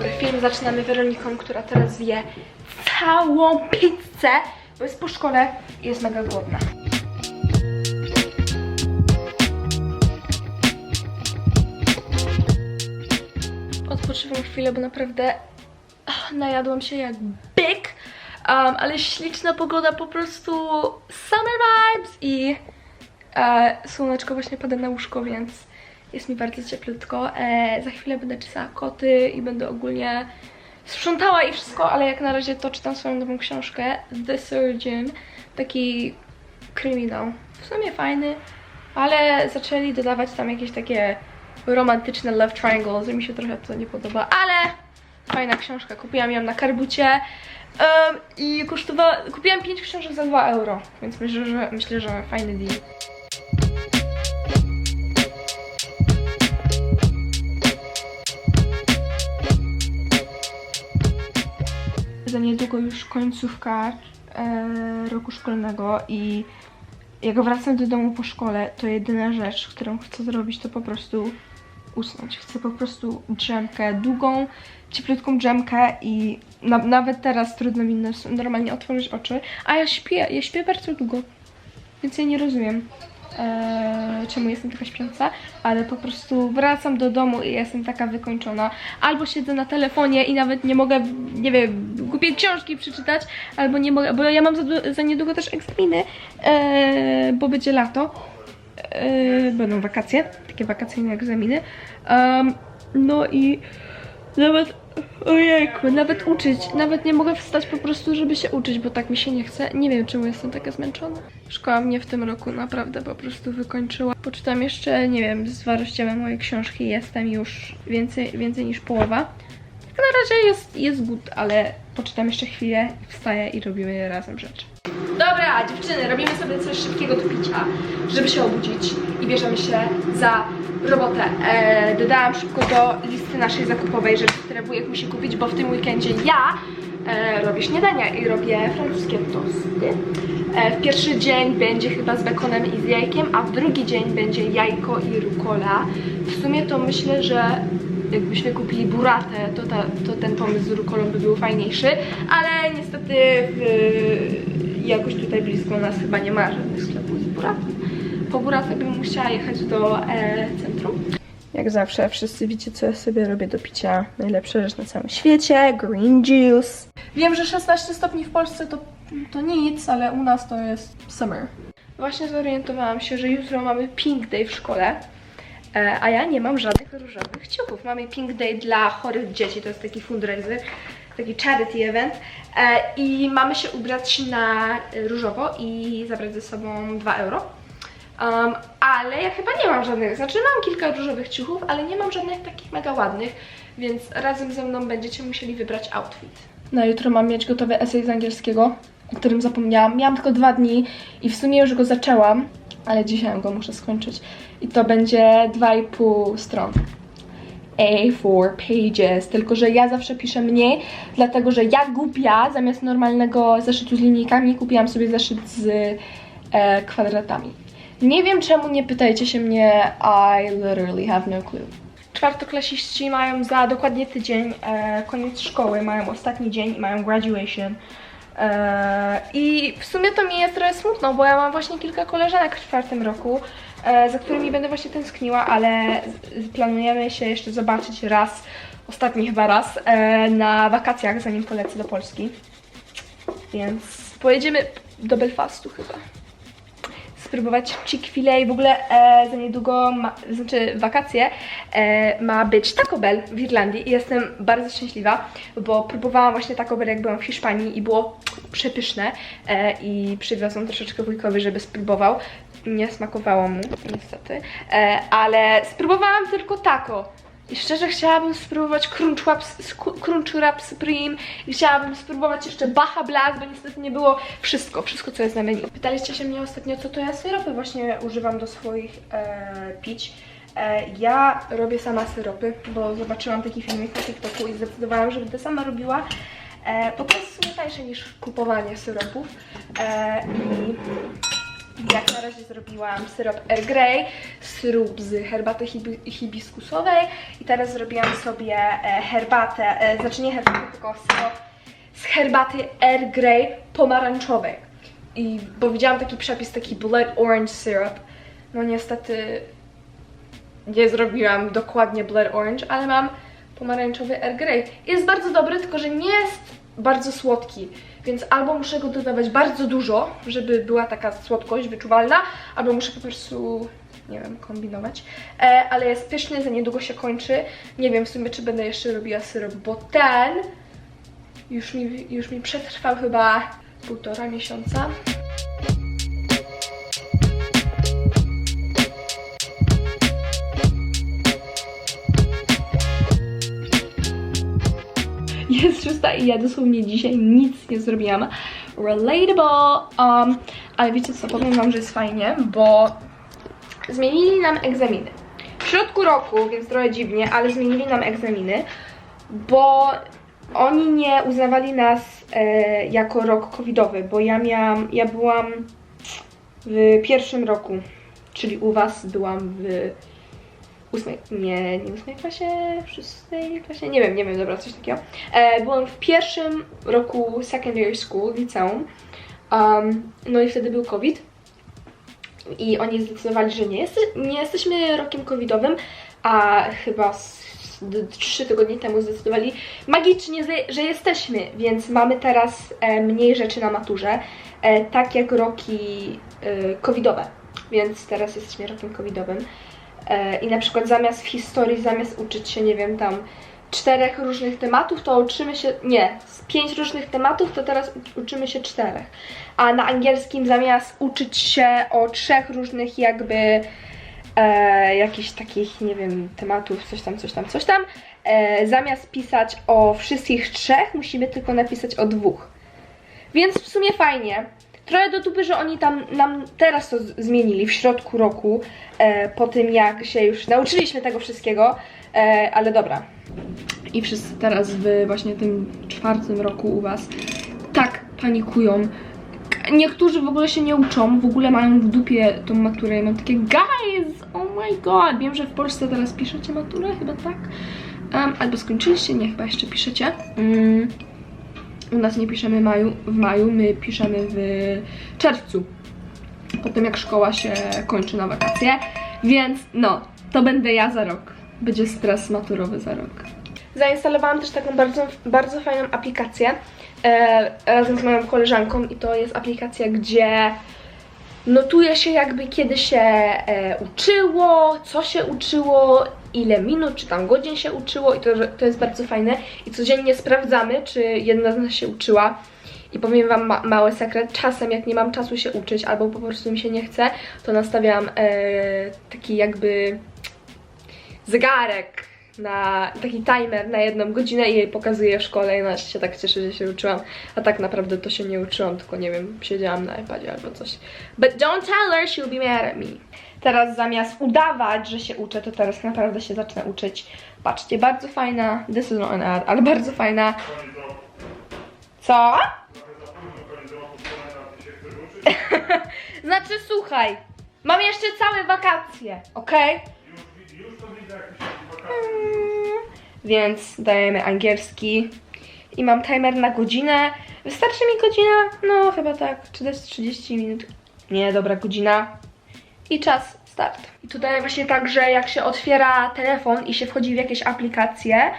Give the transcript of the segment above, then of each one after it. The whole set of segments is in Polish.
dobry, film zaczynamy Weroniką, która teraz zje całą pizzę, bo jest po szkole i jest mega głodna. Odpoczywam chwilę, bo naprawdę ach, najadłam się jak byk, um, ale śliczna pogoda, po prostu summer vibes i e, słoneczko właśnie pada na łóżko, więc jest mi bardzo cieplutko. E, za chwilę będę czytała koty i będę ogólnie sprzątała i wszystko, ale jak na razie to czytam swoją nową książkę The Surgeon, taki kryminał. W sumie fajny, ale zaczęli dodawać tam jakieś takie romantyczne love triangles i mi się trochę to nie podoba, ale fajna książka. Kupiłam ją na karbucie em, i kosztowała, kupiłam 5 książek za 2 euro, więc myślę, że myślę, że fajny deal. Niedługo już końcówka e, roku szkolnego i jak wracam do domu po szkole, to jedyna rzecz, którą chcę zrobić, to po prostu usnąć. Chcę po prostu drzemkę, długą, cieplutką drzemkę i na, nawet teraz trudno mi normalnie otworzyć oczy, a ja śpię, ja śpię bardzo długo, więc ja nie rozumiem. E, czemu jestem taka śpiąca, ale po prostu wracam do domu i jestem taka wykończona. Albo siedzę na telefonie i nawet nie mogę, nie wiem, głupie książki przeczytać, albo nie mogę, bo ja mam za, za niedługo też egzaminy, e, bo będzie lato. E, będą wakacje, takie wakacyjne egzaminy. Em, no i nawet, ojejku, nawet uczyć, nawet nie mogę wstać po prostu, żeby się uczyć, bo tak mi się nie chce. Nie wiem, czemu jestem taka zmęczona. Szkoła mnie w tym roku naprawdę po prostu wykończyła. Poczytam jeszcze, nie wiem, z rozdziały mojej książki, jestem już więcej, więcej niż połowa. Na razie jest, jest good, ale poczytam jeszcze chwilę, wstaję i robimy razem rzeczy. Dobra, dziewczyny, robimy sobie coś szybkiego do picia, żeby się obudzić i bierzemy się za robotę. E, dodałam szybko do listy naszej zakupowej rzeczy, które wujek musi kupić, bo w tym weekendzie ja e, robię śniadania i robię francuskie tosty. E, w pierwszy dzień będzie chyba z bekonem i z jajkiem, a w drugi dzień będzie jajko i rukola. W sumie to myślę, że jakbyśmy kupili buratę, to, ta, to ten pomysł z rukolą by był fajniejszy, ale niestety w, jakoś tutaj blisko nas chyba nie ma żadnych sklepów z buratą. Po buratę bym musiała jechać do e, centrum. Jak zawsze wszyscy wiecie, co ja sobie robię do picia. Najlepsza rzecz na całym świecie, green juice. Wiem, że 16 stopni w Polsce to, to nic, ale u nas to jest summer. Właśnie zorientowałam się, że jutro mamy pink day w szkole. E, a ja nie mam żadnych różowych ciuchów. Mamy Pink Day dla chorych dzieci, to jest taki fundraiser, taki charity event e, i mamy się ubrać na różowo i zabrać ze sobą 2 euro. Um, ale ja chyba nie mam żadnych, znaczy mam kilka różowych ciuchów, ale nie mam żadnych takich mega ładnych, więc razem ze mną będziecie musieli wybrać outfit. Na jutro mam mieć gotowy esej z angielskiego, o którym zapomniałam. Miałam tylko dwa dni i w sumie już go zaczęłam, ale dzisiaj go muszę skończyć. I to będzie 2,5 stron. A4 pages, tylko że ja zawsze piszę mniej, dlatego że ja głupia, zamiast normalnego zeszytu z linijkami kupiłam sobie zeszyt z e, kwadratami. Nie wiem czemu, nie pytajcie się mnie, I literally have no clue. Czwartoklasiści mają za dokładnie tydzień e, koniec szkoły, mają ostatni dzień i mają graduation. E, I w sumie to mi jest trochę smutno, bo ja mam właśnie kilka koleżanek w czwartym roku, za którymi będę właśnie tęskniła, ale planujemy się jeszcze zobaczyć raz, ostatni chyba raz, e, na wakacjach, zanim polecę do Polski. Więc pojedziemy do Belfastu chyba spróbować Chick-fil-A. W ogóle e, za niedługo, ma, znaczy wakacje, e, ma być Taco Bell w Irlandii i jestem bardzo szczęśliwa, bo próbowałam właśnie Taco Bell jak byłam w Hiszpanii i było przepyszne e, i przywiozłam troszeczkę wujkowi, żeby spróbował. Nie smakowało mu, niestety, e, ale spróbowałam tylko taco. I szczerze chciałabym spróbować Crunch Wrap, Crunch Wrap Supreme i chciałabym spróbować jeszcze Baja Blast, bo niestety nie było wszystko, wszystko co jest na menu. Pytaliście się mnie ostatnio, co to ja syropy właśnie używam do swoich e, pić. E, ja robię sama syropy, bo zobaczyłam taki filmik na TikToku i zdecydowałam, że będę sama robiła. E, bo to jest tańsze niż kupowanie syropów. E, I Jak na razie zrobiłam syrop Earl Grey, syrop z herbaty hibi hibiskusowej i teraz zrobiłam sobie e, herbatę, e, znaczy nie herbatę, tylko syrop z herbaty Earl Grey pomarańczowej. I bo widziałam taki przepis, taki blood orange syrup. No niestety nie zrobiłam dokładnie blood orange, ale mam pomarańczowy Earl Grey. Jest bardzo dobry, tylko że nie jest bardzo słodki, więc albo muszę go dodawać bardzo dużo, żeby była taka słodkość wyczuwalna, albo muszę po prostu, nie wiem, kombinować. E, ale jest pyszny, za niedługo się kończy. Nie wiem w sumie, czy będę jeszcze robiła syrop, bo ten już mi, już mi przetrwał chyba półtora miesiąca. Szósta i ja dosłownie dzisiaj nic nie zrobiłam. Relatable. Um, ale wiecie co, powiem wam, że jest fajnie, bo zmienili nam egzaminy. W środku roku, więc trochę dziwnie, ale zmienili nam egzaminy, bo oni nie uznawali nas e, jako rok covidowy, bo ja miałam, ja byłam w pierwszym roku, czyli u was byłam w ósmej, nie, nie ósmej klasie, szóstej klasie, nie wiem, nie wiem, dobra, coś takiego. E, byłam w pierwszym roku secondary school, liceum, um, no i wtedy był COVID. I oni zdecydowali, że nie, nie jesteśmy rokiem covidowym, a chyba trzy tygodnie temu zdecydowali magicznie, że- że jesteśmy, więc mamy teraz e, mniej rzeczy na maturze, e, tak jak roki e, covidowe, więc teraz jesteśmy rokiem covidowym. E, I na przykład zamiast w historii, zamiast uczyć się, nie wiem, tam czterech różnych tematów, to uczymy się, nie, z pięć różnych tematów, to teraz uczymy się czterech. A na angielskim zamiast uczyć się o trzech różnych jakby e, jakichś takich, nie wiem, tematów, coś tam, coś tam, coś tam, e, zamiast pisać o wszystkich trzech, musimy tylko napisać o dwóch. Więc w sumie fajnie. Trochę do dupy, że oni tam nam teraz to zmienili w środku roku, e, po tym jak się już nauczyliśmy tego wszystkiego, e, ale dobra. I wszyscy teraz w właśnie tym czwartym roku u was tak panikują. Niektórzy w ogóle się nie uczą, w ogóle mają w dupie tą maturę i mam takie guys, oh my god. Wiem, że w Polsce teraz piszecie maturę, chyba tak. Em, albo skończyliście, nie, chyba jeszcze piszecie. Mm. U nas nie piszemy maju, w maju, my piszemy w czerwcu. Potem jak szkoła się kończy na wakacje. Więc no, to będę ja za rok. Będzie stres maturowy za rok. Zainstalowałam też taką bardzo, bardzo fajną aplikację e, razem z moją koleżanką i to jest aplikacja, gdzie notuje się jakby kiedy się e, uczyło, co się uczyło, ile minut czy tam godzin się uczyło i to, to jest bardzo fajne i codziennie sprawdzamy, czy jedna z nas się uczyła. I powiem Wam ma mały sekret, czasem jak nie mam czasu się uczyć albo po prostu mi się nie chce, to nastawiam e, taki jakby zegarek na taki timer na jedną godzinę i jej pokazuję w szkole i ona się tak cieszy, że się uczyłam, a tak naprawdę to się nie uczyłam, tylko nie wiem, siedziałam na iPadzie albo coś. But don't tell her, she'll be mad at me. Teraz zamiast udawać, że się uczę, to teraz naprawdę się zacznę uczyć. Patrzcie, bardzo fajna, this is not an ad, ale bardzo fajna. Co? Znaczy, słuchaj, mam jeszcze całe wakacje, okej? Mm, Więc dajemy angielski i mam timer na godzinę. Wystarczy mi godzina? No chyba tak, 30 minut. Nie, dobra, godzina. I czas, start. I tutaj właśnie tak, że jak się otwiera telefon i się wchodzi w jakieś aplikacje,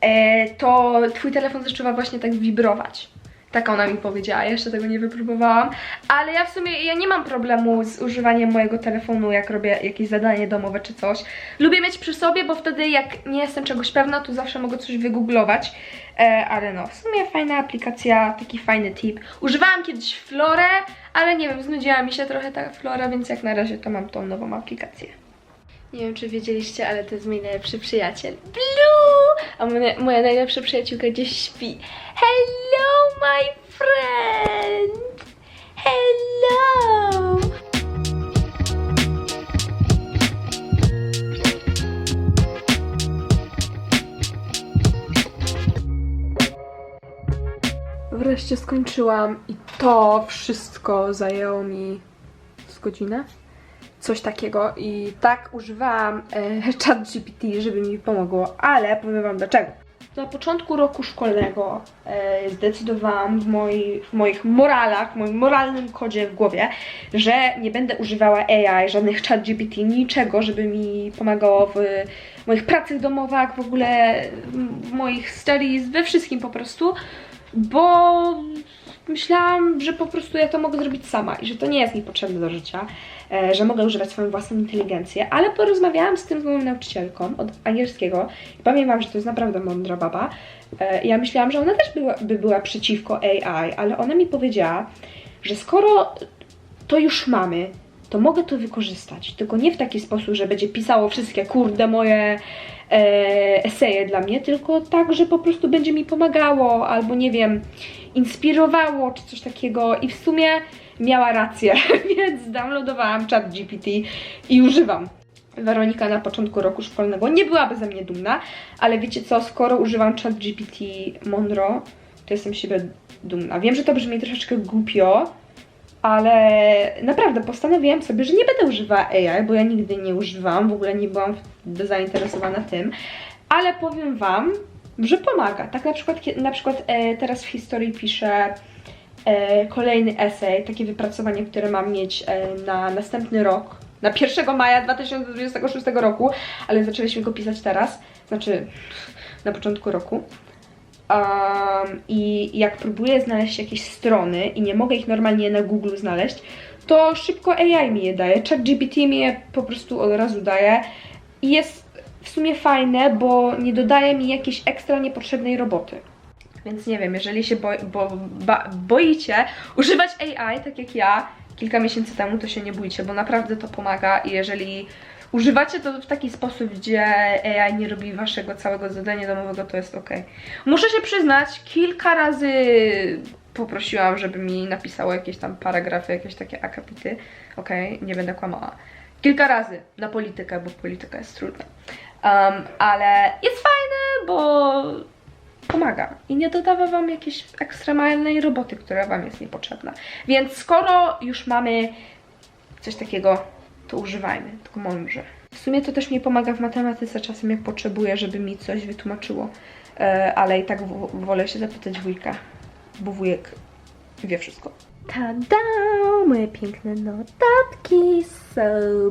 e, to twój telefon zaczyna właśnie tak wibrować. Tak ona mi powiedziała, jeszcze tego nie wypróbowałam, ale ja w sumie ja nie mam problemu z używaniem mojego telefonu, jak robię jakieś zadanie domowe czy coś. Lubię mieć przy sobie, bo wtedy jak nie jestem czegoś pewna, to zawsze mogę coś wygooglować. E, ale no, w sumie fajna aplikacja, taki fajny tip. Używałam kiedyś Florę, ale nie wiem, znudziła mi się trochę ta Flora, więc jak na razie to mam tą nową aplikację. Nie wiem, czy wiedzieliście, ale to jest mój najlepszy przyjaciel. Blue! A moja, moja najlepsza przyjaciółka gdzieś śpi. Hello, my friend! Hello! Wreszcie skończyłam i to wszystko zajęło mi z godzinę. Coś takiego i tak używałam e, ChatGPT, żeby mi pomogło, ale powiem Wam dlaczego. Na początku roku szkolnego e, zdecydowałam w, moi, w moich moralach, w moim moralnym kodzie w głowie, że nie będę używała AI, żadnych chat GPT, niczego, żeby mi pomagało w moich pracach domowych, w ogóle w moich studies, we wszystkim po prostu, bo myślałam, że po prostu ja to mogę zrobić sama i że to nie jest mi potrzebne do życia, że mogę używać swoją własną inteligencję, ale porozmawiałam z tym moją nauczycielką od angielskiego i Wam, że to jest naprawdę mądra baba. E, Ja myślałam, że ona też była, by była przeciwko AI, ale ona mi powiedziała, że skoro to już mamy, to mogę to wykorzystać. Tylko nie w taki sposób, że będzie pisało wszystkie kurde moje e, eseje dla mnie, tylko tak, że po prostu będzie mi pomagało, albo nie wiem, inspirowało, czy coś takiego. I w sumie miała rację, więc downloadowałam chat GPT i używam. Weronika na początku roku szkolnego nie byłaby ze mnie dumna, ale wiecie co, skoro używam chat GPT mądro, to jestem siebie dumna. Wiem, że to brzmi troszeczkę głupio, ale naprawdę postanowiłam sobie, że nie będę używała AI, bo ja nigdy nie używałam, w ogóle nie byłam zainteresowana tym, ale powiem Wam, że pomaga. Tak na przykład, na przykład e, teraz w historii piszę kolejny esej, takie wypracowanie, które mam mieć e, na następny rok, na 1 maja 2026 roku, ale zaczęliśmy go pisać teraz, znaczy na początku roku. Um, I jak próbuję znaleźć jakieś strony i nie mogę ich normalnie na Google znaleźć, to szybko AI mi je daje. ChatGPT mi je po prostu od razu daje. I jest w sumie fajne, bo nie dodaje mi jakiejś ekstra niepotrzebnej roboty. Więc nie wiem, jeżeli się boi, bo, ba, boicie używać AI, tak jak ja kilka miesięcy temu, to się nie bójcie, bo naprawdę to pomaga i jeżeli używacie to w taki sposób, gdzie AI nie robi waszego całego zadania domowego, to jest ok. Muszę się przyznać, kilka razy poprosiłam, żeby mi napisało jakieś tam paragrafy, jakieś takie akapity. Okej, nie będę kłamała. Kilka razy na politykę, bo polityka jest trudna. Um, ale jest fajne, bo pomaga i nie dodawa wam jakiejś ekstremalnej roboty, która wam jest niepotrzebna. Więc skoro już mamy coś takiego, to używajmy, tylko mądrze. W sumie to też mi pomaga w matematyce czasem, jak potrzebuję, żeby mi coś wytłumaczyło, e, ale i tak wolę się zapytać wujka, bo wujek wie wszystko. Tada! Moje piękne notatki, so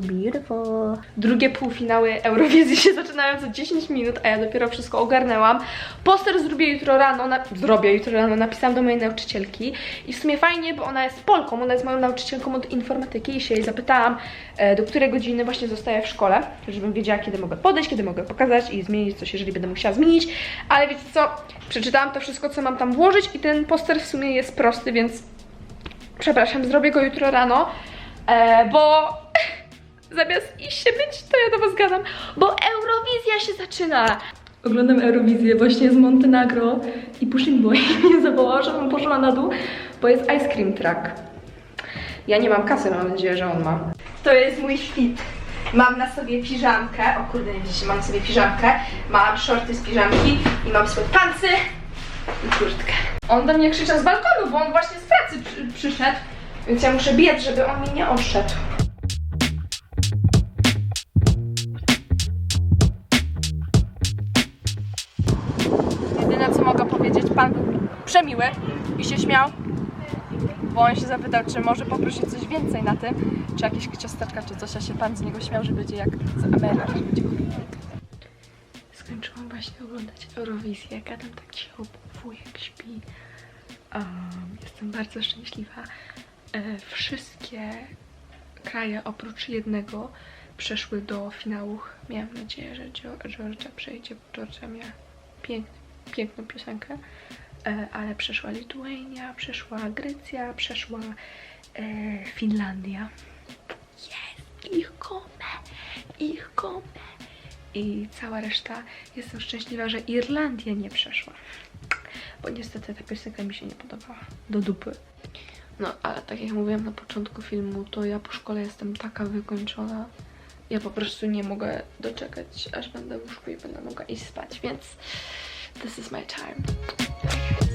beautiful. Drugie półfinały Eurowizji się zaczynają za 10 minut, a ja dopiero wszystko ogarnęłam. Poster zrobię jutro rano, na... zrobię jutro rano, napisałam do mojej nauczycielki i w sumie fajnie, bo ona jest Polką, ona jest moją nauczycielką od informatyki i się jej zapytałam, e, do której godziny właśnie zostaję w szkole, żebym wiedziała, kiedy mogę podejść, kiedy mogę pokazać i zmienić coś, jeżeli będę musiała zmienić, ale wiecie co, przeczytałam to wszystko, co mam tam włożyć i ten poster w sumie jest prosty, więc przepraszam, zrobię go jutro rano, e, bo zamiast iść się myć, to ja do was gadam, bo Eurowizja się zaczyna. Oglądam Eurowizję właśnie z Montenegro i Pushing Boy mnie zawołał, żebym poszła na dół, bo jest ice cream truck. Ja nie mam kasy, mam nadzieję, że on ma. To jest mój fit. Mam na sobie piżamkę, o kurde, nie widzicie, mam na sobie piżamkę, mam shorty z piżamki i mam swoje pancy i kurtkę. On do mnie krzyczał z balkonu, bo on właśnie z pracy przy, przyszedł, więc ja muszę biec, żeby on mi nie odszedł. Jedyne co mogę powiedzieć, pan był przemiły i się śmiał, bo on się zapytał, czy może poprosić coś więcej na tym, czy jakieś ciasteczka, czy coś, a się pan z niego śmiał, że będzie jak z Ameryki, że będzie Skończyłam właśnie oglądać Eurowizję, gadam tak cicho, bo wujek śpi. Um, jestem bardzo szczęśliwa. E, wszystkie kraje oprócz jednego przeszły do finału. Miałam nadzieję, że Georgia przejdzie, bo Georgia miała piękny, piękną piosenkę. E, ale przeszła Lituania, przeszła Grecja, przeszła e, Finlandia. Jest! Ich komę! Ich komę! I cała reszta. Jestem szczęśliwa, że Irlandia nie przeszła. Bo niestety ta piosenka mi się nie podobała. Do dupy. No, ale tak jak mówiłam na początku filmu, to ja po szkole jestem taka wykończona. Ja po prostu nie mogę doczekać, aż będę w łóżku i będę mogła iść spać, więc this is my time.